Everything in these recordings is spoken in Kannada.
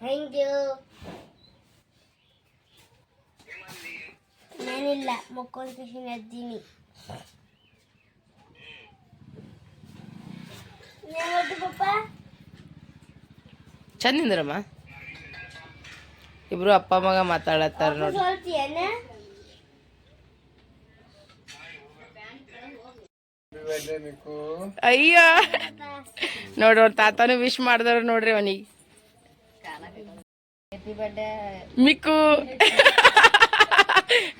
ಥ್ಯಾಂಕ್ ಯು ನಾನಿಲ್ಲ ಮಕ್ಕೊಂದು ಖುಷಿ ಯಾವತ್ತು ಪಪ್ಪ? ಚಂದ ನಿಂದ್ರಮ್ಮ ಇಬ್ರು ಅಪ್ಪ ಮಗ ಮಾತಾಡತ್ತಾರ ನೋಡಿ. ಸೋಲ್ತಿಯೇನ? ಅಯ್ಯ. ನೋಡ್ರಿ ಅವ್ರ ತಾತನು ವಿಶ್ ಮಾಡಿದ್ರು ನೋಡ್ರಿ ಅವನಿಗೆ. ಮಿಕ್ಕು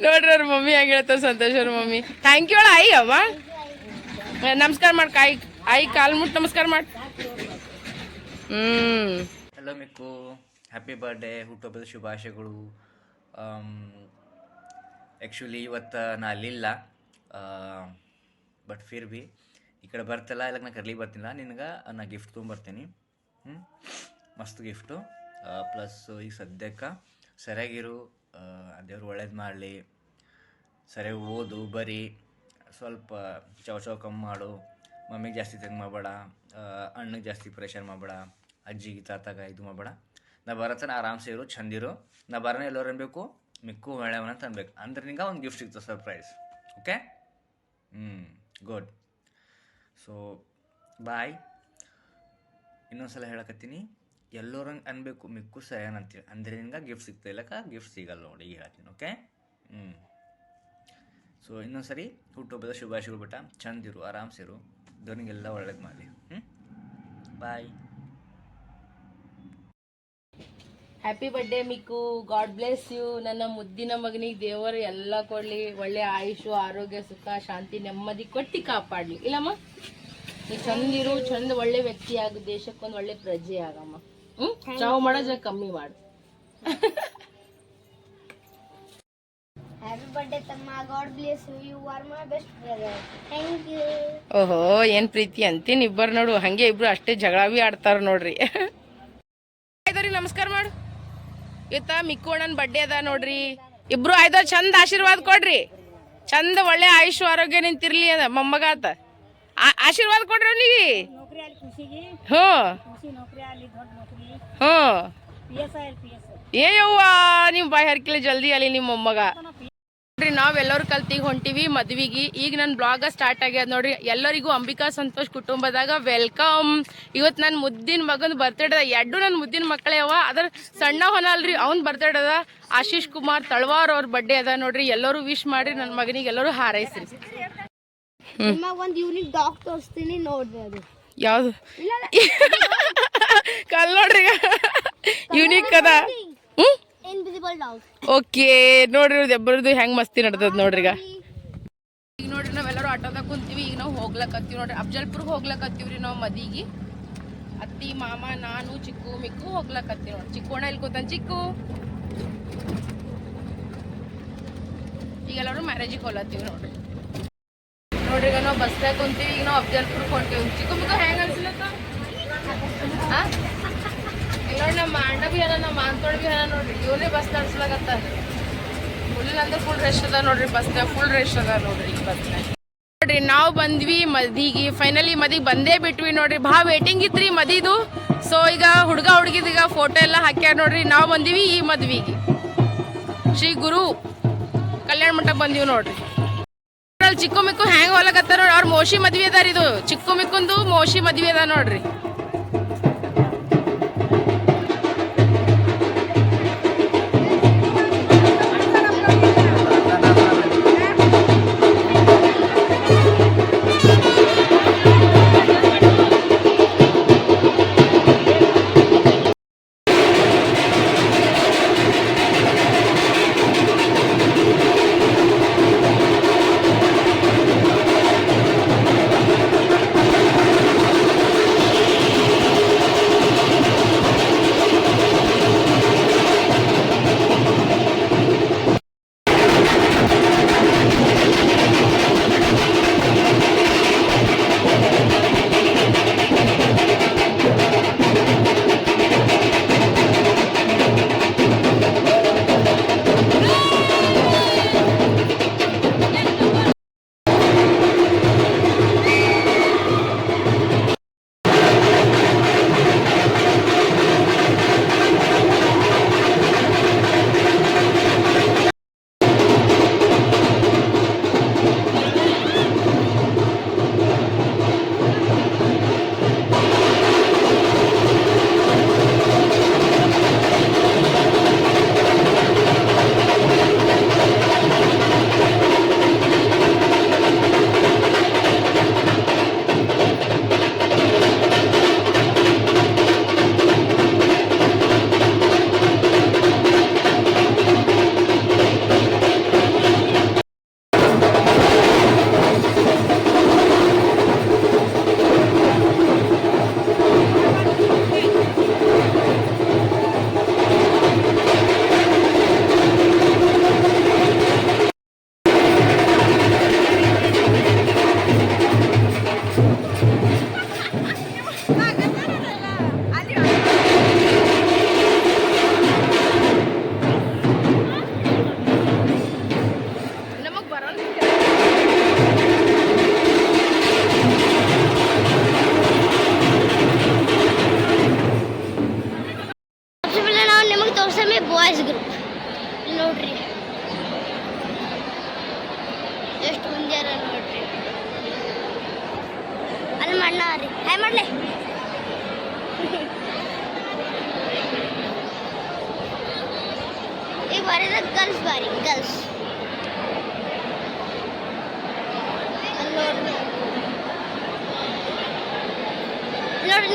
ನೋಡ್ರಿ ಅವ್ರ ಮಮ್ಮಿ ಹೆಂಗ್ ಸಂತೋಷ ಸಂತೋಷ್ ಅವ್ರ ಮಮ್ಮಿ. ಥ್ಯಾಂಕ್ ಯು ಅಣ್ಣ ಆಯಿ ಅವ ನಮಸ್ಕಾರ ಮಾಡ್ ಕಾಯಿ ಐ ಕಾಲ್ ಮುಟ್ ನಮಸ್ಕಾರ ಮಾಡ್. ಹ್ಮ್. ಹಲೋ ಮಿಕ್ಕು ಹ್ಯಾಪಿ ಬರ್ಡೇ ಹುಟ್ಟುಹಬ್ಬದ ಶುಭಾಶಯಗಳು. ಆ್ಯಕ್ಚುಲಿ ಇವತ್ತು ನಾ ಅಲ್ಲಿಲ್ಲ. ಬಟ್ ಫಿರ್ ಬಿ ಈ ಕಡೆ ಬರ್ತಲ್ಲ ಇಲ್ಲ ನಾ ಕರ್ಲಿ ಬರ್ತಿಲ್ಲ ನಿನಗೆ ನಾ ಗಿಫ್ಟ್ ತೊಗೊಂಬರ್ತೀನಿ ಹ್ಞೂ ಮಸ್ತ್ ಗಿಫ್ಟು ಪ್ಲಸ್ ಈಗ ಸದ್ಯಕ್ಕೆ ಸರಿಯಾಗಿರು ದೇವರು ಒಳ್ಳೇದು ಮಾಡಲಿ, ಸರಿಯಾಗಿ ಓದು, ಬರಿ, ಸ್ವಲ್ಪ ಚೌ ಚೌ ಕಮ್ಮಿ ಮಾಡು, ಮಮ್ಮಿಗೆ ಜಾಸ್ತಿ ತೆಂಗೆ ಮಾಡಬೇಡ ಅಣ್ಣಗೆ ಜಾಸ್ತಿ ಪ್ರೆಷರ್ ಮಾಡಬೇಡ, ಅಜ್ಜಿಗೆ ತಾತಾಗ ಇದು ಮಾಡಬೇಡ. ನಾ ಬರತ್ತಾನೆ ಆರಾಮ್ಸೆ ಇರು ಚಂದಿರು ನಾ ಬರೋಣ ಎಲ್ಲರೂ ಅನ್ಬೇಕು ಮಿಕ್ಕು ಒಳ್ಳೆಯವನ ಅಂತ ಅನ್ಬೇಕು ಅಂದ್ರೆ ನಿಂಗೆ ಒಂದು ಗಿಫ್ಟ್ ಸಿಗ್ತದೆ ಸರ್ಪ್ರೈಸ್ ಓಕೆ ಹ್ಞೂ ಗುಡ್ ಸೊ ಬಾಯ್ ಇನ್ನೊಂದ್ಸಲ ಹೇಳಕತ್ತೀನಿ. ಎಲ್ಲರಂಗೆ ಅನ್ಬೇಕು ಮಿಕ್ಕು ಸಯನ್ ಅಂತೇಳಿ ಅಂದ್ರೆ ನಿನ್ಗೆ ಗಿಫ್ಟ್ ಸಿಗ್ತಾ ಇಲ್ಲಕ್ಕ ಗಿಫ್ಟ್ ಸಿಗಲ್ಲ ನೋಡಿ, ಹೇಳ್ತೀನಿ ಓಕೆ ಹ್ಞೂ ಸೊ ಇನ್ನೊಂದ್ಸರಿ ಹುಟ್ಟುಹಬ್ಬದ ಶುಭಾಶಯಗಳು ಬಿಟ್ಟ ಚಂದಿರು ಆರಾಮ್ಸಿರು ದೋನಿಗೆಲ್ಲ ಒಳ್ಳೇದು ಮಾಡಲಿ. ಹ್ಞೂ bye happy birthday Mikku God bless you ನನ್ನ ಮುದ್ದಿನ ಮಗನಿಗೆ ದೇವರು ಎಲ್ಲ ಕೊಡ್ಲಿ. ಒಳ್ಳೆ ಆಯುಷು, ಆರೋಗ್ಯ, ಸುಖ, ಶಾಂತಿ, ನೆಮ್ಮದಿ ಕೊಟ್ಟಿ ಕಾಪಾಡ್ಲಿ. ಇಲ್ಲಮ್ಮ? ನೀ ಚಂದಿರು ಚಂದ ಒಳ್ಳೆ ವ್ಯಕ್ತಿ ಆಗು, ದೇಶಕ್ಕೊಂದು ಒಳ್ಳೆ ಪ್ರಜೆ ಆಗಮ್ಮ. ಹ್ಮ್? ಚಾವ್ ಕಮ್ಮಿ ಮಾಡು. ಹ್ಯಾಪಿ ಬರ್ಡೇ ತಮ್ಮ. God bless you are my best brother thank you ಓಹೋ ಏನ್ ಪ್ರೀತಿ ಅಂತೀನಿ ಇಬ್ಬರು ನೋಡು. ಹಂಗೆ ಇಬ್ರು ಅಷ್ಟೇ ಜಗಳ ಬಿ ಆಡ್ತಾರ ನೋಡ್ರಿ. ಆಯ್ದವ್ರಿ ನಮಸ್ಕಾರ ಮಾಡು. ಇವತ್ತ ಮಿಕ್ಕು ಅಣ್ಣನ ಬಡ್ಡೆ ಅದ ನೋಡ್ರಿ. ಇಬ್ರು ಆಯ್ದ ಚಂದ ಆಶೀರ್ವಾದ ಕೊಡ್ರಿ. ಚಂದ ಒಳ್ಳೆ ಆಯುಷ್ ಆರೋಗ್ಯ ನಿಂತಿರ್ಲಿ ಅದ ಮೊಮ್ಮಗ ಆತ ಆಶೀರ್ವಾದ ಕೊಡ್ರಿ ಅವನಿಗೆ. ಹ್ಞೂ. ಹ್ಞೂ ಏ ಯವ್ವ ನೀವು ಬಾಯಿ ಹರ್ಕಿಲ್ಲ ಜಲ್ದಿ ಅಲ್ಲಿ ನಿಮ್ಮ ಮೊಮ್ಮಗ. ನೋಡ್ರಿ ನಾವೆಲ್ಲರೂ ಕಲ್ತಿಗೆ ಹೊಂಟಿವಿ ಮದ್ವಿಗಿ. ಈಗ ನನ್ನ ಬ್ಲಾಗ ಸ್ಟಾರ್ಟ್ ಆಗ್ಯದ ನೋಡ್ರಿ ಎಲ್ಲರಿಗೂ ಅಂಬಿಕಾ ಸಂತೋಷ್ ಕುಟುಂಬದಾಗ ವೆಲ್ಕಮ್ ಇವತ್ ನನ್ನ ಮುದ್ದಿನ ಮಗನ್ ಬರ್ತಡೇ ಅದ. ಎರಡು ನನ್ನ ಮುದ್ದಿನ ಮಕ್ಕಳೇ ಅವ ಅದ್ರ ಸಣ್ಣ ಹೊನ ಅಲ್ರಿ ಅವ್ನ್ ಬರ್ತಡೇ ಅದ. ಆಶೀಶ್ ಕುಮಾರ್ ತಳವಾರ್ ಅವ್ರ ಬರ್ಡೇ ಅದ ನೋಡ್ರಿ. ಎಲ್ಲರೂ ವಿಶ್ ಮಾಡ್ರಿ ನನ್ನ ಮಗನಿಗೆ ಎಲ್ಲರೂ ಹಾರೈಸ್ರಿ. ಒಂದು ಯೂನಿಕ್ ಡಾಗ್ ತೋರಿಸ್ತೀನಿ ನೋಡ್ರಿ ಅದು. ಯಾವ್ದು? ಕಲ್ ನೋಡ್ರಿ. ಯೂನಿಕ್ ಅದ ಓಕೆ ನೋಡ್ರಿ ಇಬ್ಬರದು ಹೆಂಗ್ ಮಸ್ತಿ ನಡ್ದದ ನೋಡ್ರಿ ಈಗ. ಈಗ ನೋಡ್ರಿ ನಾವೆಲ್ಲರೂ ಆಟೋದಾಗ ಕುಂತೀವಿ ಈಗ ನಾವು ಹೋಗ್ಲಕತ್ತೀವಿ ನೋಡ್ರಿ. ಅಫ್ಜಲ್ಪುರ್ಗೆ ಹೋಗ್ಲಕತ್ತೀವ್ರಿ ನಾವು ಮದಿಗೆ. ಅತ್ತಿ ಮಾಮ ನಾನು ಚಿಕ್ಕು ಮಿಕ್ಕು ಹೋಗ್ಲಕತ್ತೀವಿ ನೋಡ್ರಿ. ಚಿಕ್ಕೋಣ ಇಲ್ಲಿ ಕೂತಾನ? ಚಿಕ್ಕು. ಈಗ ಎಲ್ಲರೂ ಮ್ಯಾರೇಜಿಗೆ ಹೋಗ್ಲತ್ತೀವಿ ನೋಡ್ರಿ. ನೋಡ್ರಿ ಈಗ ನಾವು ಬಸ್ದಾಗ ಕುಂತೀವಿ ಈಗ ನಾವು ಅಫ್ಜಲ್ಪುರ್ಗೆ ಹೊಂಟೀವಿ. ಚಿಕ್ಕು ಮಿಕ್ಕು ಹೆಂಗ್ ಅನ್ಸಿಲ್ಲ ನೋಡಿ ನಮ್ಮ ಅಣ್ಣ ಬಿ ಅದ ನಮ್ಮ ಮಾನ್ತೋಡ್ ಬಿ ಅದ ನೋಡ್ರಿ. ಇವನೇ ಬಸ್ ನಡ್ಸ್ಲಾಗತ್ತ ಫುಲ್ ಅಂದ್ರೆ ಫುಲ್ ರಶ್ ಅದ ನೋಡ್ರಿ ಬಸ್ನಾಗ ಫುಲ್ ರಶ್ ಅದ ನೋಡ್ರಿ ಬಸ್ ಬಸ್ನಾಗ ನೋಡ್ರಿ, ನಾವು ಬಂದ್ವಿ ಮದಿಗೆ. ಫೈನಲಿ ಮದಿಗೆ ಬಂದೇ ಬಿಟ್ವಿ ನೋಡ್ರಿ. ಭಾಳ ವೇಟಿಂಗ್ ಇತ್ರಿ ಮದಿದು. ಸೊ ಈಗ ಹುಡುಗ ಹುಡುಗಿದೀಗ ಫೋಟೋ ಎಲ್ಲ ಹಾಕ್ಯಾರ ನೋಡ್ರಿ. ನಾವು ಬಂದೀವಿ ಈ ಮದ್ವಿಗೆ. ಶ್ರೀ ಗುರು ಕಲ್ಯಾಣ ಮಂಟಪ ಬಂದೀವಿ ನೋಡ್ರಿ. ಅಲ್ಲಿ ಚಿಕ್ಕು ಮಿಕ್ಕು ಹ್ಯಾಂಗ್ ಹೊಲಕತ್ತಾರ ನೋಡ್ರಿ ಅವ್ರ ಮೋಶಿ ಮದ್ವಿ ಅದಾರ ಇದು. ಚಿಕ್ಕು ಮಿಕ್ಕುಂದು ಮೋಶಿ ಮದ್ವೆ ಅದ ನೋಡ್ರಿ.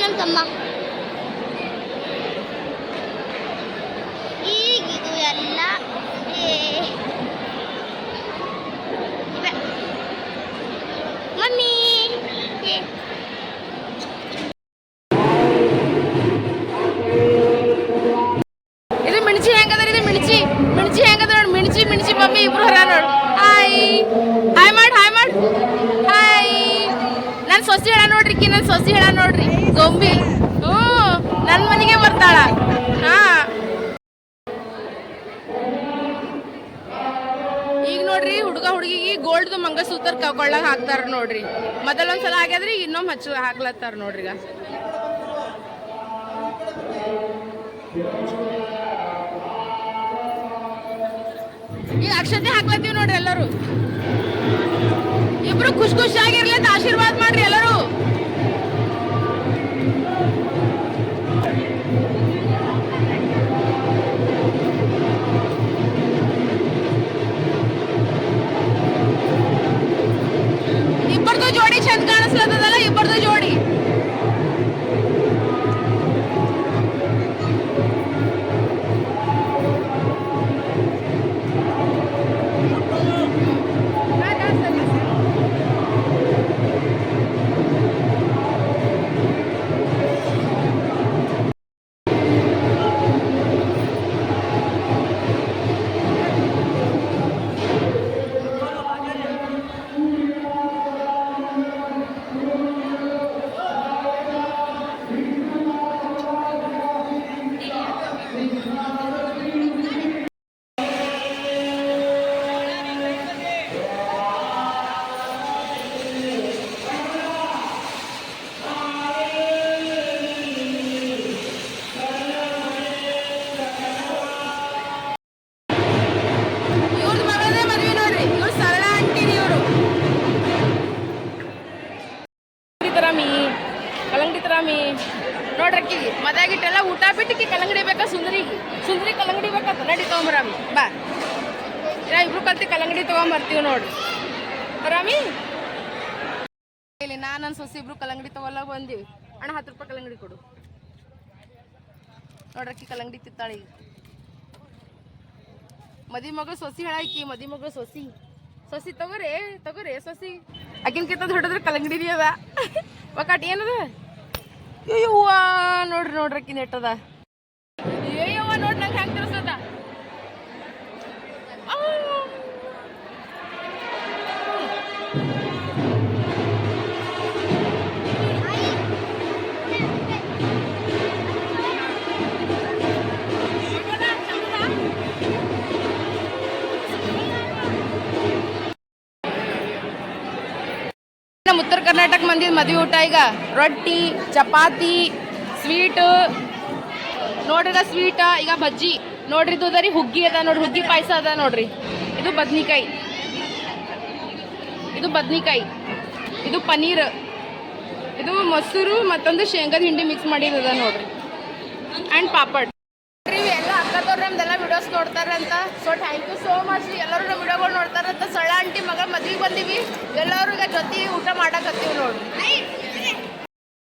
ನೋಡ್ರಿ ನಮ್ಮ ತಮ್ಮ ಈಗ ಇದು ಎಲ್ಲ ಏ, ಇವೆ. ಮಮ್ಮಿ ಏ, ಇದು ಮಿಣಚಿ ಹೆಂಗದ ಇದು ಮಿಣಚಿ ಮಿಣಚಿ ಹೆಂಗದ ನೋಡಿ ಮಿಣಚಿ ಮಿಣಚಿ ಮಮ್ಮಿ ಇಬ್ರು ಹರ ನೋಡು ಹಾಯ್ ಹಾಯ್ ಮಾಡ್ ಹಾಯ್ ಮಾಡ್ ಹಾಯ್ ನನ್ನ ಸೊಸಿ ಹೇಳ ನೋಡ್ರಿ ಕಿ ನನ್ನ ಸೊಸಿ ಹೇಳ ನೋಡ್ರಿ ಗೊಂಬಿ ಹ್ಞೂ ನನ್ನ ಮನೆಗೆ ಬರ್ತಾಳ ಹಾ ಈಗ ನೋಡ್ರಿ ಹುಡುಗ ಹುಡುಗಿಗೆ ಗೋಲ್ಡ್ದು ಮಂಗಸೂತ್ರ ಕಳ್ಕೊಳ್ಳಕ್ ಹಾಕ್ತಾರ ನೋಡ್ರಿ ಮೊದಲೊಂದ್ಸಲ ಆಗ್ಯಾದ್ರಿ ಇನ್ನೊಮ್ಮೆ ಹಚ್ಚ ಹಾಕ್ಲತ್ತಾರ ನೋಡ್ರಿ ಈಗ. ಅಕ್ಷತೆ ಹಾಕ್ಲತ್ತೀವಿ ನೋಡ್ರಿ ಎಲ್ಲರೂ. ಇಬ್ರು ಖುಷಿ ಖುಷಿಯಾಗಿರ್ಲಿ ಆಶೀರ್ವಾದ ಮಾಡ್ರಿ ಎಲ್ಲರೂ. ತರಾಮಿ ನೋಡ್ರಕ್ಕಿ ಮದಾಗಿಟ್ಟೆಲ್ಲ ಊಟ ಬಿಟ್ಟಿಕ್ಕಿ ಕಲ್ಲಂಗಡಿ ಬೇಕಾ ಸುಂದರಿಗೆ ಸುಂದರಿ ಕಲ್ಲಂಗಡಿ ಬೇಕಾತ. ನಡಿ ತಗೊಂಬರಾಮಿ. ಬಾ. ನಾ ಇಬ್ರು ಕಲ್ತಿ ಕಲ್ಲಂಗಡಿ ತಗೊಂಬರ್ತೀವಿ ನೋಡ್ರಿ ಬರಾಮಿ? ಇಲ್ಲಿ ನಾನು ನನ್ನ ಸೊಸಿ ಇಬ್ರು ಕಲಂಗಡಿ ತಗೊಲ್ಲ ಬಂದೀವಿ. ಅಣ್ಣ ಹತ್ತು ರೂಪಾಯಿ ಕಲಂಗಡಿ ಕೊಡು. ನೋಡ್ರಕ್ಕಿ ಕಲ್ಲಂಗಡಿ ತಿತ್ತಾಳಿ. ಈಗ ಮದಿ ಮಗಳು ಸೊಸಿ ಹೇಳಾಕಿ, ಮದಿ ಮಗಳು ಸೊಸಿ. ಸೊಸಿ ತಗೋರಿ ತಗೋರಿ ಸೊಸಿ. ಅಕ್ಕಿನ ಕಿತ್ತ ಹೊಡೆದ್ರೆ ಕಲಂಗಡಿ ಅದ. ಒಕ್ಕಾಟ್ ಏನದ? ಅಯ್ಯವ್ವ ನೋಡ್ರಿ ನೋಡ್ರಿ ಆಕಿ ನೆಟ್ಟದ ಕರ್ನಾಟಕ ಮಂದಿ ಮದುವೆ ಊಟ ಈಗ. ರೊಟ್ಟಿ, ಚಪಾತಿ, ಸ್ವೀಟ್. ನೋಡ್ರಿ ಸ್ವೀಟ, ಈಗ ಬಜ್ಜಿ. ನೋಡ್ರಿ ಇದು ಅದರಿ ಹುಗ್ಗಿ ಅದ ನೋಡ್ರಿ. ಹುಗ್ಗಿ ಪಾಯಸ ಅದ ನೋಡ್ರಿ. ಇದು ಬದ್ನಿಕಾಯಿ. ಇದು ಬದ್ನಿಕಾಯಿ. ಇದು ಪನ್ನೀರ್ ಇದು ಮೊಸರು ಮತ್ತೊಂದು ಶೇಂಗದ ಹಿಂಡಿ ಮಿಕ್ಸ್ ಮಾಡಿರೋದ ನೋಡ್ರಿ. ಆ್ಯಂಡ್ ಪಾಪಡ್. ವಿಡಿಯೋಸ್ ನೋಡ್ತಾರೆ ಅಂತ so thank you so much ಎಲ್ಲರೂ ನಮ್ಮ ವಿಡಿಯೋಗಳು ನೋಡ್ತಾರಂತ. ಸಳ್ಳ ಆಂಟಿ ಮಗ ಮದ್ವೆಗೆ ಬಂದೀವಿ. ಎಲ್ಲರೂ ಈಗ ಜೊತೆ ಊಟ ಮಾಡಕತ್ತೀವಿ ನೋಡ್ರಿ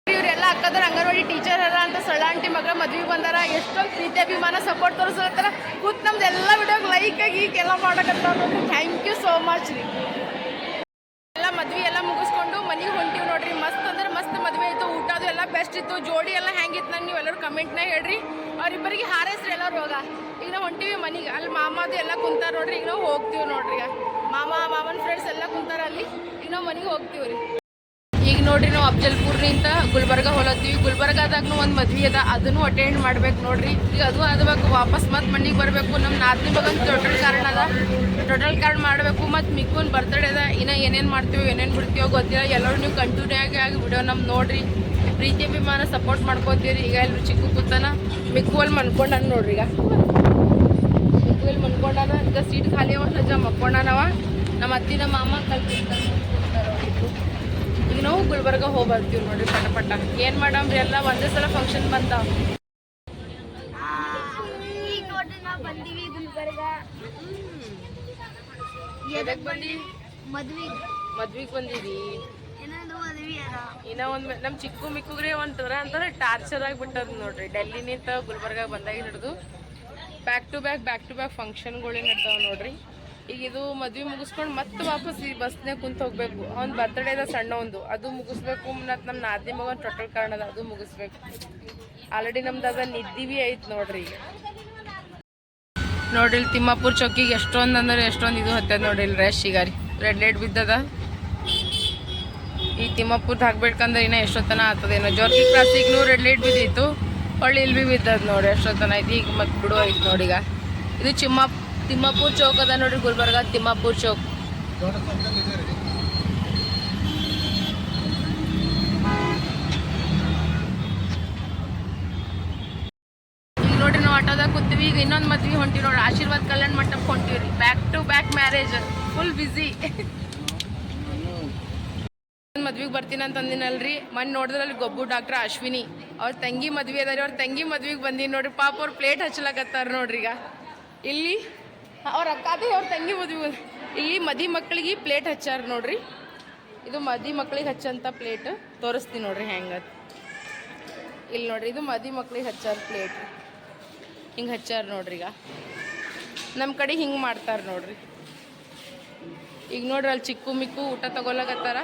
ಇವರೆಲ್ಲ ಅಕ್ಕದ್ರ ಅಂಗನವಾಡಿ ಟೀಚರ್ ಅಲ್ಲ ಅಂತ ಸಳ ಆಂಟಿ ಮಗ ಮದ್ವೆಗೆ ಬಂದಾರ. ಎಷ್ಟೊಂದು ಪ್ರೀತಿ, ಅಭಿಮಾನ ಸಪೋರ್ಟ್ ತೋರಿಸ್ತಾರ ಕೂತ್ ನಮ್ದು ಎಲ್ಲ ವಿಡಿಯೋಗೆ ಲೈಕ್ ಆಗಿ ಎಲ್ಲ ಮಾಡಕತ್ತ ಥ್ಯಾಂಕ್ ಯು ಸೋ ಮಚ್ ರೀ. ಎಲ್ಲ ಮದ್ವೆ ಎಲ್ಲ ಮುಗಿಸ್ಕೊಂಡು ಮನೆಗೆ ಹೊಂಟಿವಿ ನೋಡ್ರಿ ಮಸ್ತ್ ಅಂದ್ರೆ ಮಸ್ತ್ ಮದ್ವೆ ಆಯ್ತು ಊಟ ಅದು ಎಲ್ಲ ಬೆಸ್ಟ್ ಇತ್ತು. ಜೋಡಿ ಎಲ್ಲ ಹೆಂಗಿತ್ತು ನಂಗೆ. ನೀವು ಎಲ್ಲರೂ ಕಮೆಂಟ್ನಾಗ ಹೇಳ್ರಿ. ಅವ್ರಿಬ್ಬರಿಗೆ ಹಾರೈಸ್ರಿ ಎಲ್ಲರೂ ಹೋಗ ಈಗ ನಾವು ಹೊಂಟಿವಿ ಮನೆಗೆ. ಅಲ್ಲಿ ಮಾಮಾದು ಎಲ್ಲ ಕುಂತಾರ ನೋಡ್ರಿ. ಈಗ ನಾವು ಹೋಗ್ತೀವಿ ನೋಡ್ರಿ ಈಗ. ಮಾಮ, ಮಾಮನ ಫ್ರೆಂಡ್ಸ್ ಎಲ್ಲ ಕುಂತಾರ ಅಲ್ಲಿ. ಈಗ ನಾವು ಮನೆಗೆ ಹೋಗ್ತೀವಿ ರೀ. ಈಗ ನೋಡ್ರಿ ನಾವು ಅಫ್ಜಲ್ಪುರ್ನಿಂದ ಗುಲ್ಬರ್ಗ ಹೊಲತ್ತೀವಿ. ಗುಲ್ಬರ್ಗಾದಾಗೂ ಒಂದು ಮದ್ವೆ ಅದ. ಅದನ್ನು ಅಟೆಂಡ್ ಮಾಡ್ಬೇಕು ನೋಡ್ರಿ. ಈಗ ಅದು ಅದ್ಬೇಕು ವಾಪಸ್ ಮತ್ತೆ ಮನೆಗೆ ಬರಬೇಕು. ನಮ್ಮ ನಾದಿನ ಮಗನ ಟೋಟಲ್ ಕಾರಣ ಅದ. ಟೋಟಲ್ ಕಾರ್ಡ್ ಮಾಡಬೇಕು. ಮತ್ತು ಮಿಕ್ಕೊಂದು ಬರ್ತಡೇ ಅದ. ಇನ್ನು ಏನೇನು ಮಾಡ್ತೀವಿ, ಏನೇನು ಬಿಡ್ತೀವೋ ಗೊತ್ತಿಲ್ಲ. ಎಲ್ಲರೂ ನೀವು ಕಂಟಿನ್ಯೂ ಆಗಿ ಆಗಿ ವಿಡಿಯೋ ನಮ್ಮ ನೋಡ್ರಿ. ಪ್ರೀತಿ ಅಭಿಮಾನ ಸಪೋರ್ಟ್ ಮಾಡ್ಕೊತೀರಿ ಈಗ ಎಲ್ಲರೂ ಚಿಕ್ಕ ಕೂತಾನ ಮಿಕ್ಕುವಲ್ಲಿ ಮನ್ಕೊಂಡಾನ ನೋಡ್ರಿ ಈಗ. ಮಿಕ್ಕುವಲ್ಲಿ ಮನ್ಕೊಂಡಾನ ಈಗ ಸೀಟ್ ಖಾಲಿ ಅವ ಸಜ್ಜ ಮಕ್ಕೊಂಡಾನವ ನಮ್ಮ ಅತ್ತಿನ ಮಾಮ ಕಲ್ತಿರ್ತಾರ ಈಗ ನಾವು ಗುಲ್ಬರ್ಗ ಹೋಗಿ ಬರ್ತೀವಿ ನೋಡ್ರಿ ಪಟ ಪಟ ಏನು ಮಾಡಮ್ರಿ ಎಲ್ಲ? ಒಂದೇ ಸಲ ಫಂಕ್ಷನ್ ಬಂತಾವ ಮದ್ವಿಗ್ ಬಂದೀವಿ ಗುಲ್ಬರ್ಗ ಎದಕ್ಕೆ ಬಂದಿ? ಮದ್ವಿಗೆ ಮದ್ವಿಗೆ ಬಂದೀವಿ ಇನ್ನ ಒಂದ್ ನಮ್ಮ ಚಿಕ್ಕು ಮಿಕ್ಕುಗ್ರಿ ಒಂಥರ ಅಂತಾರೆ ಟಾರ್ಚರ್ ಆಗಿಬಿಟ್ಟದ್ ನೋಡ್ರಿ. ಡೆಲ್ಲಿನಿಂದ ಗುಲ್ಬರ್ಗ ಬಂದಾಗ ಹಿಡಿದು back to back back to back ಫಂಕ್ಷನ್ಗಳೇ ನಡ್ತಾವ ನೋಡ್ರಿ. ಈಗ ಇದು ಮದ್ವೆ ಮುಗಿಸ್ಕೊಂಡು ಮತ್ತೆ ವಾಪಸ್ ಈ ಬಸ್ನೇ ಕುಂತ ಹೋಗ್ಬೇಕು. ಅವ್ನ ಬರ್ತ್ಡೇ ಅದ ಸಣ್ಣ ಒಂದು. ಅದು ಮುಗಿಸ್ಬೇಕು ಮತ್ತು ನಮ್ಮ ನಾದಿ ಮಗನ ಟೊಟಲ್ ಕಾರಣ ಅದ ಅದು ಮುಗಿಸ್ಬೇಕು. ಆಲ್ರೆಡಿ ನಮ್ದು ಅದ ನಿದ್ದೀವಿ ಐತ್ ನೋಡ್ರಿ ಈಗ. ನೋಡ್ರಿ ತಿಮ್ಮಾಪುರ ಚೌಕಿಗೆ ಎಷ್ಟೊಂದು ಅಂದ್ರೆ ಎಷ್ಟೊಂದು ಇದು ಹತ್ತದ ನೋಡ್ರಿ ರಶ್ ಈಗ ರೆಡ್ ಲೈಟ್ ಬಿದ್ದದ. ಈ ತಿಮ್ಮಾಪುರ್ದು ಹಾಕ್ಬೇಕಂದ್ರೆ ಇನ್ನ ಎಷ್ಟೊತ್ತನ ಆಗ್ತದೇನೋ. ಜೋರ್ಗಿ ನೂರು ಎರಡು ಲೀಟ್ ಬಿದ್ದಿತ್ತು. ಹೊಳ್ಳಿ ಇಲ್ಲಿ ಬಿ ಬಿದ್ದದ ನೋಡಿ, ಎಷ್ಟೊತ್ತನ ಐತಿ ಈಗ ಮತ್ತೆ ಬಿಡು ಐತಿ ನೋಡಿ ಈಗ. ಇದು ಚಿಮ್ಮ ತಿಮ್ಮಾಪುರ್ ಚೌಕ್ ಅದ ನೋಡ್ರಿ ಗುಲ್ಬರ್ಗ ತಿಮ್ಮಾಪುರ್ ಚೌಕ್. ಈಗ ನೋಡ್ರಿ ನಾವು ಆಟೋದಾಗ ಕೂತೀವಿ, ಈಗ ಇನ್ನೊಂದು ಮದ್ವಿ ಹೊಂಟಿವಿ ನೋಡ್ರಿ. ಆಶೀರ್ವಾದ್ ಕಲ್ಯಾಣ ಮಟ್ಟಕ್ಕೆ ಹೊಂಟಿವಿ ರೀ back to back marriage full ಮದ್ವಿಗೆ ಬರ್ತೀನಿ ಅಂತ ಮೊನ್ನೆ ಮನ್ ನೋಡಿದ್ರಲ್ಲಿ ಗೊಬ್ಬು ಡಾಕ್ಟರ್ ಅಶ್ವಿನಿ. ಅವ್ರ ತಂಗಿ ಮದ್ವೆ ಅದಾರಿ, ಅವ್ರ ತಂಗಿ ಮದ್ವೆಗೆ ಬಂದೀನಿ ನೋಡ್ರಿ. ಪಾಪ ಅವ್ರು ಪ್ಲೇಟ್ ಹಚ್ಚಲಕತ್ತಾರ ನೋಡ್ರಿ ಈಗ. ಇಲ್ಲಿ, ಅವ್ರ ಅಕ್ಕ ಅವ್ರ ತಂಗಿ ಮದ್ವೆ ಇಲ್ಲಿ ಮದಿ ಮಕ್ಕಳಿಗೆ ಪ್ಲೇಟ್ ಹಚ್ಚಾರ ನೋಡ್ರಿ. ಇದು ಮದಿ ಮಕ್ಕಳಿಗೆ ಹಚ್ಚಂತ ಪ್ಲೇಟ್. ತೋರಿಸ್ತೀನಿ ನೋಡ್ರಿ ಹೆಂಗದ ಇಲ್ಲಿ ನೋಡ್ರಿ, ಇದು ಮದಿ ಮಕ್ಳಿಗೆ ಹಚ್ಚಾರ ಪ್ಲೇಟ್. ಹಿಂಗೆ ಹಚ್ಚಾರ ನೋಡ್ರಿ ಈಗ. ನಮ್ಮ ಕಡೆ ಹಿಂಗೆ ಮಾಡ್ತಾರೆ ನೋಡ್ರಿ. ಈಗ ನೋಡ್ರಿ ಅಲ್ಲಿ ಚಿಕ್ಕು ಮಿಕ್ಕು ಊಟ ತಗೊಳಕತ್ತಾರ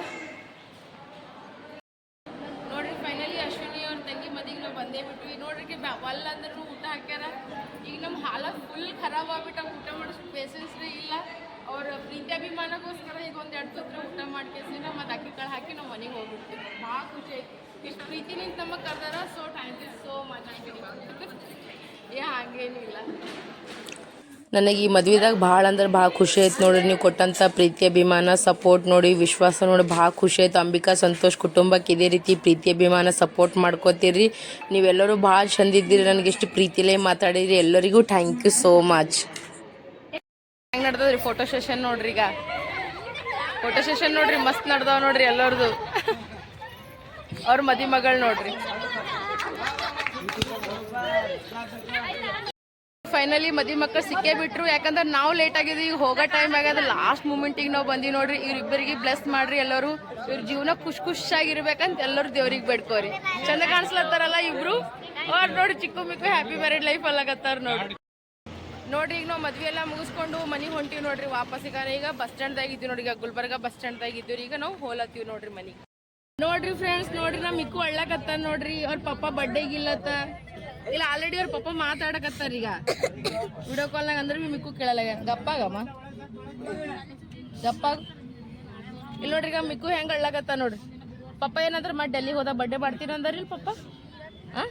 ನೋಡ್ರಿ ಫೈನಲಿ ಅಶ್ವಿನಿ ಅವ್ರ ತಂಗಿ ಮದಿಗೆ ನಾವು ಬಂದೇ ಅಲ್ಲ ಅಂದ್ರೂ ಊಟ ಹಾಕ್ಯಾರ ಈಗ ನಮ್ಮ ಹಾಲ ಫುಲ್ ಖರಾಬ್ ಆಗ್ಬಿಟ್ಟ ಊಟ ಮಾಡಿಸ್ ಪೇಷನ್ಸ್ ಇಲ್ಲ ಅವ್ರ ಪ್ರೀತ್ಯಾಭಿಮಾನಕ್ಕೋಸ್ಕರ ಈಗ ಒಂದು ಎರಡು ತುತ್ರ ಊಟ ಮಾಡ್ಕೇಸಿ ನಾವು ಮತ್ತೆ ಅಕ್ಕಿ ಕಾಳು ಹಾಕಿ ನಾವು ಮನೆಗೆ ಹೋಗ್ಬಿಡ್ತೀವಿ ಭಾಳ ಖುಷಿ ಆಯ್ತು ಇಷ್ಟು ಪ್ರೀತಿನಿಂದ ನಮಗೆ ಕರ್ದಾರ so thank you so much ಏ ಹಾಗೇನಿಲ್ಲ ನನಗೆ ಈ ಮದ್ವೆದಾಗ ಭಾಳ ಅಂದ್ರೆ ಭಾಳ ಖುಷಿ ಆಯ್ತು ನೋಡ್ರಿ. ನೀವು ಕೊಟ್ಟಂಥ ಪ್ರೀತಿ, ಅಭಿಮಾನ ಸಪೋರ್ಟ್ ನೋಡಿ, ವಿಶ್ವಾಸ ನೋಡಿ ಭಾಳ ಖುಷಿ ಆಯ್ತು. ಅಂಬಿಕಾ, ಸಂತೋಷ್ ಕುಟುಂಬಕ್ಕೆ ಇದೇ ರೀತಿ ಪ್ರೀತಿ, ಅಭಿಮಾನ ಸಪೋರ್ಟ್ ಮಾಡ್ಕೋತೀರಿ. ನೀವೆಲ್ಲರೂ ಭಾಳ ಚಂದಿದ್ದೀರಿ ನನಗೆ ಎಷ್ಟು ಪ್ರೀತಿಲೇ ಮಾತಾಡಿರಿ. ಎಲ್ಲರಿಗೂ ಥ್ಯಾಂಕ್ ಯು ಸೋ ಮಚ್ ಹೆಂಗೆ ನಡ್ದದ್ರಿ ಫೋಟೋ ಸೆಷನ್ ನೋಡ್ರಿ ಈಗ? ಫೋಟೋ ಸೆಷನ್ ನೋಡ್ರಿ, ಮಸ್ತ್ ನಡ್ದಾವ ನೋಡ್ರಿ ಎಲ್ಲರದು. ಅವ್ರ ಮದಿ ಮಗಳು ನೋಡ್ರಿ. ಫೈನಲಿ ಮದಿ ಮಕ್ಕಳು ಸಿಕ್ಕೇ ಬಿಟ್ರು. ಯಾಕಂದ್ರೆ ನಾವು ಲೇಟ್ ಆಗಿದ್ವಿ, ಈಗ ಹೋಗೋ ಟೈಮ್ ಆಗ್ಯದ. ಲಾಸ್ಟ್ ಮೂಮೆಂಟಿಗೆ ನಾವು ಬಂದಿ ನೋಡ್ರಿ ಇವ್ರಿಬ್ಬರಿಗೆ ಬ್ಲೆಸ್ ಮಾಡ್ರಿ ಎಲ್ಲರೂ. ಇವ್ರ ಜೀವನ ಖುಷಿ ಖುಷಿಯಾಗಿರ್ಬೇಕಂತ ಎಲ್ಲರೂ ದೇವ್ರಿಗೆ ಬೇಡ್ಕೋರಿ. ಚಂದ ಕಾಣಿಸ್ಲತ್ತಾರಲ್ಲ ಇಬ್ರು? ಅವ್ರು ನೋಡಿ Chikku Mikku happy married life ಅಲ್ಲಾಗತ್ತಾರ ನೋಡ್ರಿ. ನೋಡ್ರಿ ಈಗ ನಾವು ಮದ್ವೆ ಎಲ್ಲ ಮುಗಿಸ್ಕೊಂಡು ಮನೆಗೆ ಹೊಂಟಿವಿ ನೋಡ್ರಿ, ವಾಪಸ್ ಈಗ ಈಗ ಬಸ್ ಸ್ಟ್ಯಾಂಡ್ದಾಗ ಇದ್ದೀವಿ ನೋಡಿ ಈಗ ಗುಲ್ಬರ್ಗ ಬಸ್ ಸ್ಟ್ಯಾಂಡ್ದಾಗ ಇದ್ದೀವಿ ಈಗ ನಾವು ಹೋಲತ್ತೀವಿ ನೋಡ್ರಿ ಮನೆಗೆ. ನೋಡ್ರಿ ಫ್ರೆಂಡ್ಸ್ ನೋಡ್ರಿ ನಮ್ಮ ಮಿಕ್ಕು ಅಳ್ಳಕತ್ತ ನೋಡ್ರಿ, ಅವ್ರ ಪಪ್ಪ ಬರ್ಡೇಗಿಲ್ಲತ್ತ ಇಲ್ಲ ಆಲ್ರೆಡಿ ಅವ್ರ ಪಪ್ಪ ಮಾತಾಡಕತ್ತಾರ ಈಗ. ವಿಡಿಯೋ ಕಾಲ್ನಾಗ ಅಂದ್ರೆ ಭೀ ಮಿಕ್ಕು ಕೇಳಲ್ಲ ಗಪ್ಪಾಗಮ್ಮ ಗಪ್ಪಾಗ ಇಲ್ಲ ನೋಡ್ರಿ ಈಗ ಮಿಕ್ಕು ಹೆಂಗೆ ಅಳ್ಳಕತ್ತ ನೋಡ್ರಿ. ಪಪ್ಪ ಏನಂದ್ರ ಮತ್ತೆ ಡೆಲ್ಲಿ ಹೋದ ಬರ್ಡೇ ಮಾಡ್ತೀನಿ ಅಂದಾರಿ ಇಲ್ಲಿ ಪಪ್ಪ? ಆ?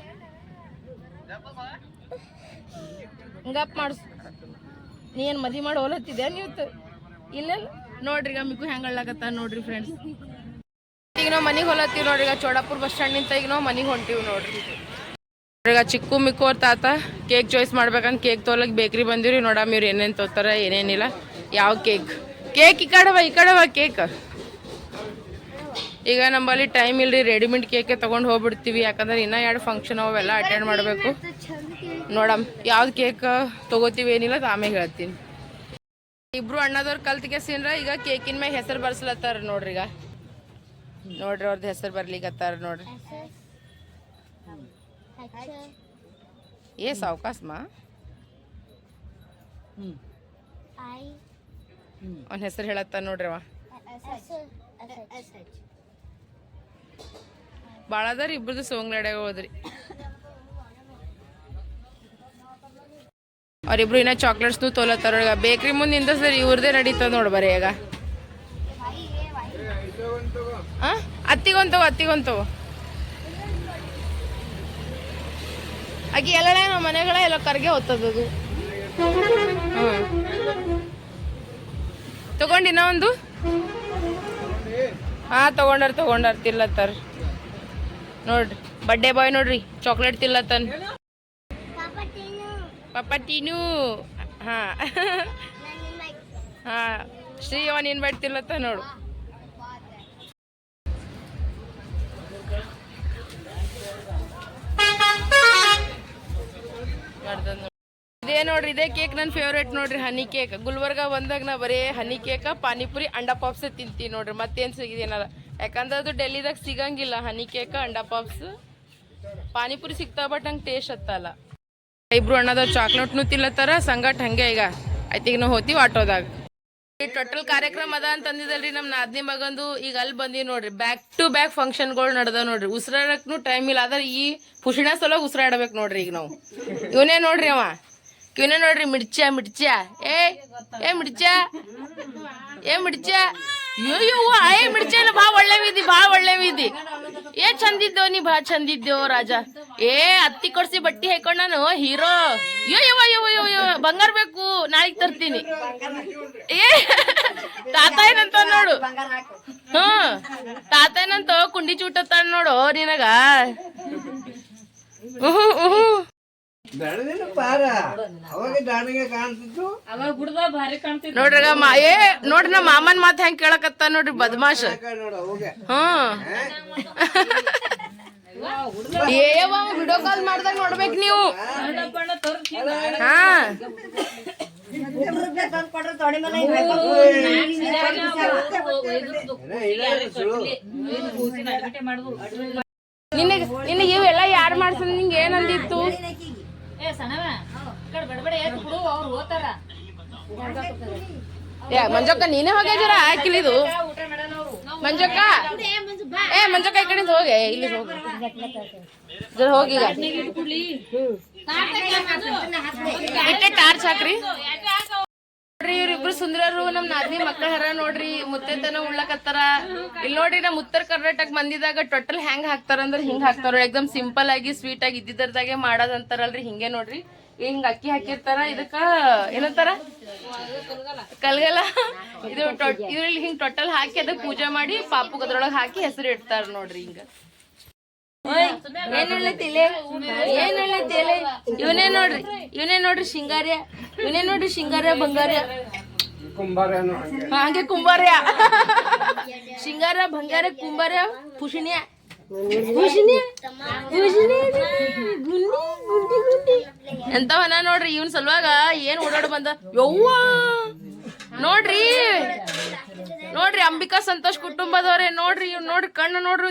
ಗಪ್ ಮಾಡಿಸ್ ನೀ ಏನು ಮದಿ ಮಾಡಿ ಹೋಲತ್ತಿದ್ಯಾ ನೀವು ಇಲ್ಲ ನೋಡ್ರಿ ಈಗ ಮಿಕ್ಕು ಹೆಂಗೆ ಅಳ್ಳಕತ್ತ ನೋಡ್ರಿ ಫ್ರೆಂಡ್ಸ್ ಈಗ ನಾವು ಮನೆಗೆ ಹೊಲತ್ತೀವಿ ನೋಡ್ರಿ ಈಗ ಚೋಡಾಪುರ ಬಸ್ ಸ್ಟ್ಯಾಂಡ್ ನಿಂತ ಈಗ ನಾವು ಮನೆಗೆ ಹೊಂಟೀವಿ ನೋಡ್ರಿ. ಈಗ ಚಿಕ್ಕು ಮಿಕ್ಕು ಅವ್ರ ತಾತ ಕೇಕ್ ಚಾಯ್ಸ್ ಮಾಡ್ಬೇಕಂತ ಕೇಕ್ ತೋಲಕ್ ಬೇಕ್ರಿ ಬಂದಿವ್ರಿ. ನೋಡಮ್ಮ ಇವ್ರು ಏನೇನು ತೋತಾರ ಏನೇನಿಲ್ಲ. ಯಾವ ಕೇಕ್? ಕೇಕ್ ಈ ಕಡವ ಈ ಕಡವ ಕೇಕ್. ಈಗ ನಂಬಲ್ಲಿ ಟೈಮ್ ಇಲ್ರಿ ರೆಡಿಮೇಡ್ ಕೇಕೆ ತೊಗೊಂಡು ಹೋಗ್ಬಿಡ್ತೀವಿ. ಯಾಕಂದ್ರೆ ಇನ್ನೂ ಎರಡು ಫಂಕ್ಷನ್ ಅವೆಲ್ಲ ಅಟೆಂಡ್ ಮಾಡಬೇಕು. ನೋಡಮ್ ಯಾವ್ದು ಕೇಕ್ ತಗೋತೀವಿ, ಏನಿಲ್ಲ ಆಮೇಲೆ ಹೇಳ್ತೀನಿ. ಇಬ್ರು ಅಣ್ಣದವ್ರು ಕಲ್ತ್ಗೆಸಿನ್ರ ಈಗ ಕೇಕಿನ ಮ್ಯಾಗ ಹೆಸರು ಬರ್ಸ್ಲತ್ತಾರ ನೋಡ್ರಿ ಈಗ ನೋಡ್ರಿ ಅವ್ರದ್ದು ಹೆಸರು ಬರ್ಲಿಕತ್ತಾರ ನೋಡ್ರಿ. ಮಾ ಐ ಅವ್ನ ಹೆಸರು ಹೇಳತ್ತ ನೋಡ್ರಿ ಅವ. ಭಾಳ ಅದಾರ ಇಬ್ರದ್ದು ಸೋಂಗ್ಲಡೆ ಹೋದ್ರಿ. ಅವ್ರಿಬ್ರು ಇನ್ನ ಚಾಕ್ಲೇಟ್ಸ್ನು ತೊಲತ್ತಾರ ಈಗ ಬೇಕ್ರಿ ಮುಂದೆ ನಿಂದ್ರಸ್ರಿ ಇವ್ರದೇ ನಡೀತದ ನೋಡಿ ಬರೀ ಈಗ. ಆ? ಅತ್ತಿಗೊಂತವ ಅತ್ತಿಗೊಂತವ. ಆಕಿ ಎಲ್ಲ ನಮ್ಮ ಮನೆಗಳ ಎಲ್ಲ ಕರ್ಗೆ ಹೊತ್ತದದು ತಗೊಂಡಿ ತಗೊಂಡಿನ ಒಂದು ಹಾ, ತಗೊಂಡಾರ ತಗೊಂಡಾರ, ತಿಲ್ಲತ್ತಾರ. ನೋಡ್ರಿ ಬಡ್ಡೆ ಬಾಯ್ ನೋಡ್ರಿ ಚಾಕ್ಲೇಟ್ ತಿಲ್ಲತ್ತನ್. ಪಾಪ ಹಾಂ. ಹಾ, ಶ್ರೀ ಅವನ್ ಇನ್ವೈಟ್ ತಿಲ್ಲತ್ತ ನೋಡು. ಇದೇ ನೋಡ್ರಿ, ಇದೇ ಕೇಕ್ ನನ್ನ ಫೇವ್ರೇಟ್ ನೋಡ್ರಿ ಹನಿ ಕೇಕ್ ಗುಲ್ಬರ್ಗ ಬಂದಾಗ ನಾ ಬರೀ ಹನಿ ಕೇಕ ಪಾನಿಪುರಿ, ಅಂಡ ಪಾಪ್ಸ್ ತಿಂತೀನಿ ನೋಡ್ರಿ. ಮತ್ತೇನು ಸಿಗಿದೇನಲ್ಲ ಯಾಕಂದ್ರೆ ಅದು ಡೆಲ್ಲಿದಾಗ ಸಿಗಂಗಿಲ್ಲ ಹನಿ ಕೇಕ ಅಂಡ ಪಾಪ್ಸ್ ಪಾನಿಪುರಿ ಸಿಗ್ತಾವ ಬಟ್ ಹಂಗೆ ಟೇಸ್ಟ್ ಹತ್ತಲ್ಲ. ಇಬ್ರು ಅಣ್ಣದ ಚಾಕ್ಲೇಟ್ನು ತಿನ್ಲತ್ತಾರ ಸಂಗಟ್ ಹಂಗೆ ಈಗ. ಆಯ್ತು ಈಗ ನಾವು ಹೋತೀವಿ ಆಟೋದಾಗ. ಟೋಟಲ್ ಕಾರ್ಯಕ್ರಮ ಅದ ಅಂತ ಅಂದಿದ್ದಲ್ರಿ ನಮ್ಮ ನಾದ್ನಿ ಮಗಂದು. ಈಗ ಅಲ್ಲಿ ಬಂದೀವಿ ನೋಡ್ರಿ ಬ್ಯಾಕ್ ಟು ಬ್ಯಾಕ್ ಫಂಕ್ಷನ್ಗಳು ನಡೆದ ನೋಡ್ರಿ. ಉಸಿರಾಡಕ್ನು ಟೈಮ್ ಇಲ್ಲ, ಆದ್ರೆ ಈ ಪುಷಿಣ ಸಲ ಉಸಿರಾಡ್ಬೇಕು ನೋಡ್ರಿ ಈಗ ನಾವು. ಇವನೇ ನೋಡ್ರಿ ಅವ. ಇವನೇ ನೋಡ್ರಿ ಮಿಡ್ಚ ಮಿಡ್ಚ ಏ ಏ ಮಿಡ್ಚ ಏ ಮಿಡ್ಚ ಅಯ್ಯೋ ಏ ಮಿಡ್ಚ ಇಲ್ಲ, ಬಾ ಒಳ್ಳೆವಿದಿ ಬಾ, ಒಳ್ಳೆ ವಿಧಿ ಏ, ಚಂದಿದ್ದೋ, ನೀ ಬಾ, ಚಂದಿದ್ದೋ, ರಾಜ. ಏ ಅತ್ತಿ ಕೊಡ್ಸಿ ಬಟ್ಟಿ ಹಾಕೊಂಡ್ ನಾನು, ಹೀರೋ. ಯೋ ಯವ ಯೋ ಯವ್ವ ಬಂಗಾರ ಬೇಕು. ನಾಳೆಗೆ ತರ್ತೀನಿ. ಏ, ತಾತ ಏನಂತ ನೋಡು. ಹ್ಞೂ, ತಾತ ಏನಂತ ಕುಂಡಿ ಚೂಟತ್ತಾನ ನೋಡು, ನಿನಗ. ಹ್ಞೂ ಉಹು. ಬೆಳೆದಿಲ್ಲ ಪಾರ. ಅವಾಗ ದಾಣಿಗೆ ಕಾಣ್ತಿತ್ತು. ನೋಡ್ರಿ ಮಾ ಏ ನೋಡ್ರಿ ನಮ್ಮ ಮಾಮನ್ ಮಾತ್ ಹೆಂಗ್ ಕೇಳಕತ್ತ ನೋಡ್ರಿ ಬದ್ಮಾಶ್. ನೋಡು ಅವಾಗ ಹ್ಮ್ ಏವ ವಿಡಿಯೋ ಕಾಲ್ ಮಾಡ್ದಾಗ ನೋಡ್ಬೇಕು ನೀವು. ಹಾ. ನಿನಗೆ ನಿನಗೆ ಇವೆಲ್ಲ ಯಾರು ಮಾಡ್ಸ ನಿಂಗೆ ಏನಂದಿತ್ತು? ಏ ಮಂಜಕ್ಕ ನೀನೇ ಹೋಗ್ಯ ಜರ ಇದು. ಮಂಜಕ್ಕ. ಏ ಮಂಜಕ್ಕ ಈ ಕಡೆ ಹೋಗೆ. ಇಲ್ಲಿ ಹೋಗಿ. ಜರ ಹೋಗಿ ಈಗ. ಇಟ್ಟೆ ಟಾರ್ಚ್ ಹಾಕ್ರಿ. ನೋಡ್ರಿ, ಇವ್ರಿಬ್ರು ಸುಂದರರು, ನಮ್ ನಾದಿನಿ ಮಕ್ಕಳ ಹರ ನೋಡ್ರಿ, ಮುತ್ತೈತನ ಉಳ್ಳಕತ್ತಾರ ಇಲ್ಲಿ ನೋಡ್ರಿ, ನಮ್ ಉತ್ತರ ಕರ್ನಾಟಕ ಮಂದಿದಾಗ ಟೋಟಲ್ ಹೆಂಗ್ ಹಾಕ್ತಾರ ಅಂದ್ರ ಹಿಂಗ್ ಹಾಕ್ತಾರ. ಎಕ್ದಮ್ ಸಿಂಪಲ್ ಆಗಿ, ಸ್ವೀಟ್ ಆಗಿ, ಇದ್ದಿದ್ದರ್ದಾಗೆ ಮಾಡೋದಂತಾರಲ್ರಿ ಹಿಂಗೆ ನೋಡ್ರಿ. ಹಿಂಗ್ ಅಕ್ಕಿ ಹಾಕಿರ್ತಾರ, ಇದಕ್ಕ ಏನಂತಾರ? ಕಲ್ಗಲ. ಇದು ಇದ್ರಲ್ಲಿ ಹಿಂಗ್ ಟೋಟಲ್ ಹಾಕಿ ಅದಕ್ಕೆ ಪೂಜೆ ಮಾಡಿ ಪಾಪು ಅದ್ರೊಳಗ್ ಹಾಕಿ ಹೆಸರು ಇಡ್ತಾರ ನೋಡ್ರಿ ಹಿಂಗ. ಏನ್ ಹೇಳತಿಲೆ ಏನ್ ಹೇಳತಿಲೆ ಇವನೇ ನೋಡ್ರಿ ಇವನೇ ನೋಡ್ರಿ, ಶಿಂಗಾರ್ಯ. ಇವನೇ ನೋಡ್ರಿ ಶಿಂಗಾರ್ಯ ಬಂಗಾರ್ಯ ಕುಂಬಾರನು ಹಂಗೆ ಕುಂಬಾರ್ಯ ಶಿಂಗಾರ ಬಂಗಾರ ಕುಂಬಾರ್ಯ ಪುಷಿಣಿಯ ಎಂತವನ ನೋಡ್ರಿ ಇವನ್ ಸಲುವಾಗ ಏನ್ ಓಡಾಡ ಬಂದ? ಯವ್ವ! ನೋಡ್ರಿ. ನೋಡ್ರಿ ಅಂಬಿಕಾ ಸಂತೋಷ್ ಕುಟುಂಬದವ್ರೆ ನೋಡ್ರಿ ಇವ್ ನೋಡ್ರಿ ಕಣ್ಣು ನೋಡ್ರಿ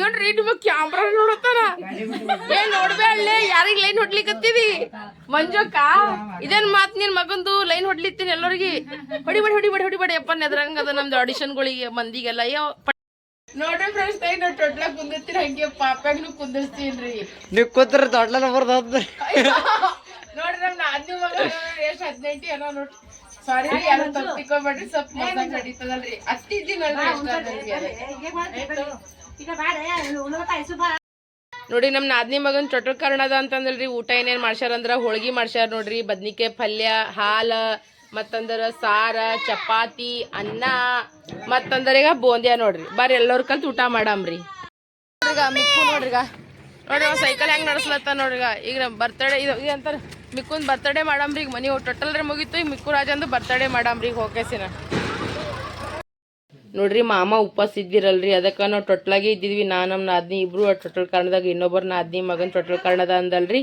ಏನ್ರಿ ನಿಮ್ಮ ಕ್ಯಾಮ್ರಾ ನೋಡತ್ತಾನ ಏ ನೋಡ್ಬೇಡ್ಲೆ ಯಾರಿಗ್ ಲೈನ್ ಹೊಡ್ಲಿಕತ್ತಿದಿ ಮಂಜಕ್ಕ ಇದೇನ್ ಮಾತ್ ನಿನ್ ಮಗಂದು ಲೈನ್ ಹೊಡ್ಲಿತ್ತೀನಿ ಎಲ್ಲರಿಗೆ? ಹೊಡಿಬೇಡಿ ಹೊಡಿಬೇಡಿ ಹೊಡಿಬೇಡಿ ಅಪ್ಪ ನೆದ್ರಂಗ ಅದ ನಮ್ದು ಆಡಿಷನ್ಗಳಿಗೆ ಮಂದಿಗೆಲ್ಲ. ಅಯ್ಯೋ ನೋಡ್ರಿ ಫ್ರೆಂಡ್ಸ್ ತಾಯಿ ನಾವು ಟೊಟ್ಲ ಕುಂದಿರ್ತೀರಿ ಹಂಗೆ ಪಾಪ್ಯಾಗ್ನು ಕುಂದಿರ್ತೀನಿ ನೀವು ಕೂತ್ರ ಬರ್ದ ನೋಡ್ರಿ ನಮ್ ನಾದ್ನಿ ಮಗ ಎಷ್ಟ್ ಹದಿನೆಂಟು ಏನೋ ನೋಡ್ರಿ. ಸಾರಿ ಯಾರು ತಪ್ಪಿಕೋಬೇಡ್ರಿ ಸ್ವಲ್ಪ ಮಸಾಕ್ ನಡೀತದಲ್ರಿ ಅತ್ತಿದ್ದೀನಲ್ರಿ ನೋಡಿ ನಮ್ ನಾದ್ನಿ ಮಗನ್ ಚೊಟ್ರ ಅದ ಅಂತಂದ್ರಿ ಊಟ ಏನೇನ್ ಮಾಡ್ಸ್ಯಾರ ಅಂದ್ರ ಹೋಳ್ಗಿ ಮಾಡ್ಸ್ಯಾರ ನೋಡ್ರಿ ಬದ್ನಿಕಾಯಿ ಪಲ್ಯ ಹಾಲ ಮತ್ತಂದ್ರ ಸಾರ ಚಪಾತಿ ಅನ್ನ ಮತ್ತಂದ್ರ ಈಗ ಬೋಂದ್ಯಾ ನೋಡ್ರಿ. ಬರ್ರಿ ಎಲ್ಲರೂ ಕಲ್ತ್ ಊಟ ಮಾಡಾಮ್ರಿ. ಮಿಕ್ಕು ನೋಡ್ರಿಗ. ನೋಡ್ರಿ ಸೈಕಲ್ ಹೆಂಗ್ ನಡ್ಸ್ಲತ್ತ ನೋಡ್ರಿ ಈಗ. ಬರ್ತಡೇ ಇದು ಈಗ ಮಿಕ್ಕುನ್ ಬರ್ತಡೇ ಮಾಡಾಮ್ರಿ ಈಗ ಮನಿ ಟೋಟಲ್ ರೀ ಮುಗೀತು, ಈಗ ಮಿಕ್ಕು ರಾಜಂದು ಬರ್ತಡೇ ಮಾಡಾಮ್ರಿ ಈಗ ಹೋಗೇಸಿನ ನೋಡ್ರಿ, ಮಾಮ ಉಪ್ಪಾಸ ಇದ್ದಿರಲ್ರಿ, ಅದಕ್ಕೆ ನಾವು ಟೊಟ್ಲಾಗೆ ಇದ್ದಿದ್ವಿ. ನಾನು ನಮ್ಮ ನಾದ್ನಿ ಇಬ್ರು ಟೊಟಲ್ ಕಾರಣದಾಗ ಇನ್ನೊಬ್ಬರು ನಾದ್ನಿ ಮಗನ ಟೊಟಲ್ ಕಾರಣದ ಅಂದಲ್ರಿ.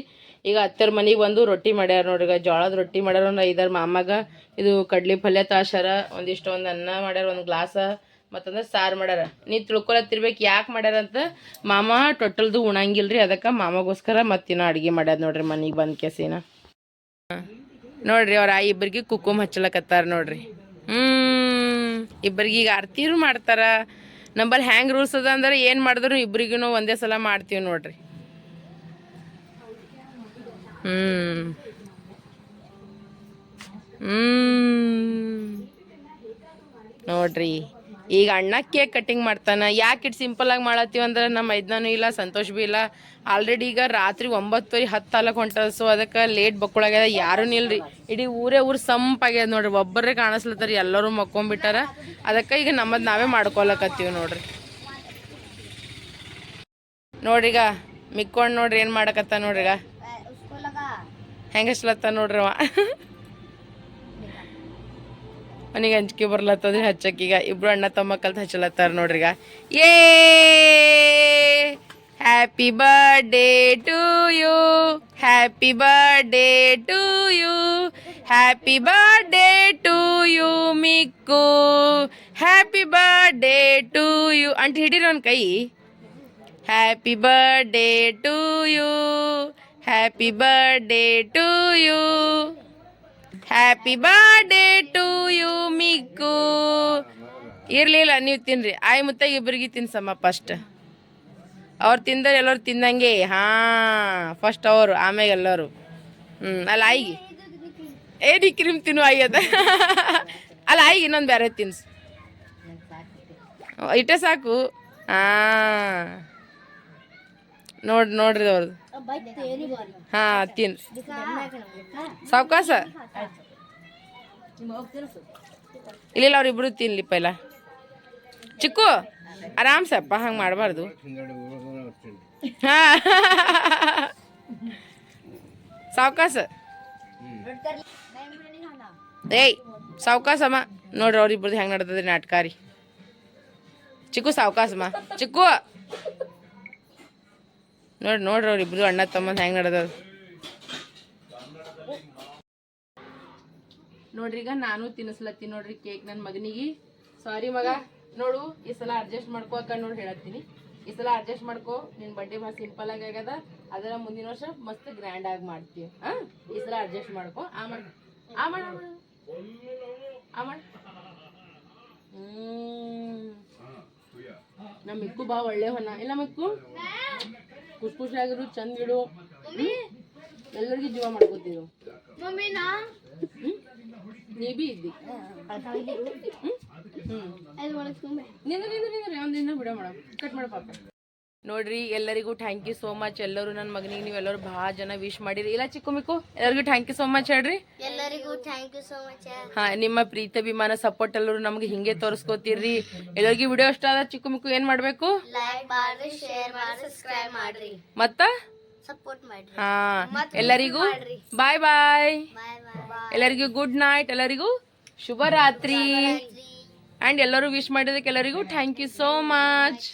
ಈಗ ಹತ್ತರ ಮನೆಗೆ ಬಂದು ರೊಟ್ಟಿ ಮಾಡ್ಯಾರ ನೋಡ್ರಿ ಜೋಳದ ರೊಟ್ಟಿ ಮಾಡ್ಯಾರ ಒಂದು ಐದಾರು ಮಾಮಾಗ. ಇದು ಕಡ್ಲಿ ಪಲ್ಯ, ತಾಶಾರ ಒಂದಿಷ್ಟು ಒಂದು ಅನ್ನ ಮಾಡ್ಯಾರ, ಒಂದು ಗ್ಲಾಸ. ಮತ್ತಂದ್ರೆ ಸಾರು ಮಾಡ್ಯಾರ. ನೀ ತಿಳ್ಕೊಳತ್ತಿರ್ಬೇಕು ಯಾಕೆ ಮಾಡ್ಯಾರ ಅಂತ ಮಾಮ ಉಣಂಗಿಲ್ಲ ರೀ ಅದಕ್ಕೆ ಮಾಮಗೋಸ್ಕರ ಮತ್ತಿನ ಅಡುಗೆ ಮಾಡ್ಯಾರ ನೋಡ್ರಿ ಮನೆಗೆ ಬಂದ ಕೆಸಿನ. ನೋಡ್ರಿ ಅವ್ರ ಆ ಇಬ್ಬರಿಗೆ ಕುಕ್ಕುಮ್ ಹಚ್ಚಲಕತ್ತಾರ ನೋಡ್ರಿ. ಹ್ಮ್, ಇಬ್ಬರಿಗೆ ಈಗ ಆರ್ತಿರು ಮಾಡ್ತಾರ. ನಂಬಲ್ಲಿ ಹ್ಯಾಂಗ್ ರೂಲ್ಸ್ ಅದ ಅಂದ್ರೆ ಏನು ಮಾಡಿದ್ರು ಇಬ್ಬರಿಗೂ ಒಂದೇ ಸಲ ಮಾಡ್ತೀವಿ ನೋಡ್ರಿ. ಹ್ಮ್ ಹ್ಮ್, ನೋಡ್ರಿ. ಈಗ ಅಣ್ಣ ಕೇಕ್ ಕಟಿಂಗ್ ಮಾಡ್ತಾನೆ. ಯಾಕೆ ಇಟ್ಟು ಸಿಂಪಲಾಗಿ ಮಾಡತ್ತೀವಿ ಅಂದ್ರೆ ನಮ್ಮ ಐದನೂ ಇಲ್ಲ ಸಂತೋಷ ಭೀ ಇಲ್ಲ. ಆಲ್ರೆಡಿ ಈಗ ರಾತ್ರಿ ಒಂಬತ್ತುವರೆ ಹತ್ತು ಅಲ್ಲ ಹೊಂಟದ. ಸೊ ಅದಕ್ಕೆ ಲೇಟ್ ಬಕ್ಕೊಳಗ್ಯದ. ಯಾರೂ ನಿಲ್ರಿ. ಇಡೀ ಊರೇ ಊರು ಸಂಪಾಗ್ಯದ ನೋಡ್ರಿ. ಒಬ್ಬರೇ ಕಾಣಿಸ್ಲತ್ತಾರ ಎಲ್ಲರೂ ಮಕ್ಕೊಂಬಿಟ್ಟಾರ. ಅದಕ್ಕೆ ಈಗ ನಮ್ಮದು ನಾವೇ ಮಾಡ್ಕೊಳಕತ್ತೀವಿ ನೋಡ್ರಿ. ನೋಡ್ರಿಗ ಮಿಕ್ಕೊಂಡು ನೋಡ್ರಿ ಏನು ಮಾಡಕತ್ತ ನೋಡ್ರಿಗ? ಹೆಂಗಸ್ಲತ್ತ ನೋಡ್ರಿ ಅವ? ಅವನಿಗೆ ಅಂಜಿಕೆ ಬರ್ಲತ್ತದ್ರಿ ಹಚ್ಚಕ್ಕೀಗ ಇಬ್ರು ಅಣ್ಣ ತಮ್ಮ ಕಲ್ತ್ ಹಚ್ಚಲತ್ತಾರ ನೋಡ್ರಿಗ ಏ! Happy birthday to you happy birthday to you happy birthday to you Mikku happy birthday to you ಅಂಟ್ ಹಿಡೀರಿ ಒಂದು ಕೈ. Happy birthday to you happy birthday to you happy birthday to you Mikku ಇರ್ಲಿಲ್ಲ ನೀವು ತಿನ್ರಿ. ಆಯ್ ಮುತ್ತ ಇಬ್ಬರಿಗೆ ತಿನ್ಸಮ್ಮ ಫಸ್ಟ್ ಅವ್ರು ತಿಂದರೆ ಎಲ್ಲರೂ ತಿಂದಂಗೆ ಹಾ ಫಸ್ಟ್ ಅವರು ಆಮ್ಯಾಗ ಎಲ್ಲರೂ. ಹ್ಞೂ ಅಲ್ಲ ಆಯ್ಗೆ. ಏನಿ ಕ್ರೀಮ್ ತಿನ್ನು ಆಯ್ಯದ ಅಲ್ಲ ಆಯ್ಗಿ ಇನ್ನೊಂದು ಬೇರೆ ತಿನ್ಸು. ಇಟ್ಟೆ ಸಾಕು. ಹಾಂ. ನೋಡ್ ನೋಡ್ರಿ ಅವ್ರದ್ದು ಹಾಂ ತಿನ್ರಿ ಸಾವಕಾಶ ಇಲ್ಲ ಅವ್ರಿಬ್ರು ತಿನ್ಲಿ ಪೈಲ ಚಿಕ್ಕು, ಆರಾಮ್ಸಪ್ಪ, ಹಂಗೆ ಮಾಡಬಾರ್ದು. ಸಾವಕಾಸ. ಏಯ್, ಸಾವಕಾಸಮ್ಮ. ನೋಡ್ರಿ ಅವ್ರಿಬ್ರದ್ದು ಹೆಂಗೆ ನಡ್ದದ್ರಿ ನಾಟಕಾರಿ. ಚಿಕ್ಕು, ಸಾವಕಾಸಮ್ಮ. ಚಿಕ್ಕು. ನೋಡ್ರಿ ನೋಡ್ರಿ ಅವ್ರಿಬ್ರು ಅಣ್ಣ, ತಮ್ಮಂದು ಹೆಂಗೆ ನಡ್ದದ. ನೋಡ್ರಿ, ಈಗ ನಾನು ತಿನ್ನಿಸ್ಲತ್ತೀನಿ ನೋಡ್ರಿ ಕೇಕ್ ನನ್ನ ಮಗನಿಗೆ. ಸಾರಿ ಮಗ, ನೋಡು, ಈ ಸಲ ಅಡ್ಜಸ್ಟ್ ಮಾಡ್ಕೋ ಅಕ್ಕ ನೋಡಿ ಹೇಳತ್ತೀನಿ. ಈ ಸಲ ಅಡ್ಜಸ್ಟ್ ಮಾಡ್ಕೋ, ನಿನ್ ಬರ್ಡೇ ಭಾಳ ಸಿಂಪಲ್ ಆಗಿ ಆಗದ ಅದರ ಮುಂದಿನ ವರ್ಷ ಮಸ್ತ್ ಗ್ರ್ಯಾಂಡ್ ಆಗಿ ಮಾಡ್ತೀವಿ ಈ ಸಲ ಅಡ್ಜಸ್ಟ್ ಮಾಡ್ಕೋ. ಆ ಮಾಡ್ ಆ ಮಾಡ್ ಆ ನಮ್ಮ ಮಿಕ್ಕು ಬಾ ಒಳ್ಳೆ ಹೊನ ಇಲ್ಲ ಮಿಕ್ಕು? ಖುಷಿ ಖುಷಿಯಾಗಿರು ಚಂದ ಇಡು. ಎಲ್ಲರಿಗೂ ಜೀವ ಮಾಡ್ಕೋತೀವಿ ಇದ್ದಿ ನಿಂದ್ರ ನಿಂದ್ರ ಮಾಡ ಕಟ್ ಮಾಡ ಪಾಪ ನೋಡ್ರಿ ಎಲ್ಲರಿಗೂ ಥ್ಯಾಂಕ್ ಯು ಸೋ ಮಚ್ ಎಲ್ಲರೂ ನನ್ನ ಮಗನಿಗೆ ನೀವು ಎಲ್ಲರೂ ಭಾಳ ಜನ ವಿಶ್ ಮಾಡಿರಿ. ಇಲ್ಲ ಚಿಕ್ಕು ಮಿಕ್ಕು ಎಲ್ಲರಿಗೂ ಥ್ಯಾಂಕ್ ಯು ಸೋ ಮಚ್ ಹೇಳ್ರಿ. ಎಲ್ಲರಿಗೂ ಥ್ಯಾಂಕ್ ಯು ಸೋ ಮಚ್ ಹಾ ನಿಮ್ಮ ಪ್ರೀತಿ ಅಭಿಮಾನ ಸಪೋರ್ಟ್ ಎಲ್ಲರೂ ನಮ್ಗೆ ಹಿಂಗೆ ತೋರಿಸ್ಕೋತೀರ್ರಿ ಎಲ್ಲರಿಗೂ ವಿಡಿಯೋ ಇಷ್ಟ ಆದ ಚಿಕ್ಕು ಮಿಕ್ಕು ಏನ್ ಮಾಡ್ಬೇಕು? ಲೈಕ್ ಮಾಡ್ರಿ ಶೇರ್ ಮಾಡ್ರಿ ಸಬ್ಸ್ಕ್ರೈಬ್ ಮಾಡ್ರಿ. ಮತ್ತ? ಸಪೋರ್ಟ್ ಮಾಡ್ರಿ. ಹಾ ಎಲ್ಲರಿಗೂ ಬಾಯ್ ಬಾಯ್ ಬಾಯ್ ಬಾಯ್ ಎಲ್ಲರಿಗೂ ಗುಡ್ ನೈಟ್ ಎಲ್ಲರಿಗೂ ಶುಭರಾತ್ರಿ. ಆ್ಯಂಡ್ ಎಲ್ಲರೂ ವಿಶ್ ಮಾಡಿದಕ್ಕೆ ಎಲ್ಲರಿಗೂ ಥ್ಯಾಂಕ್ ಯು ಸೋ ಮಚ್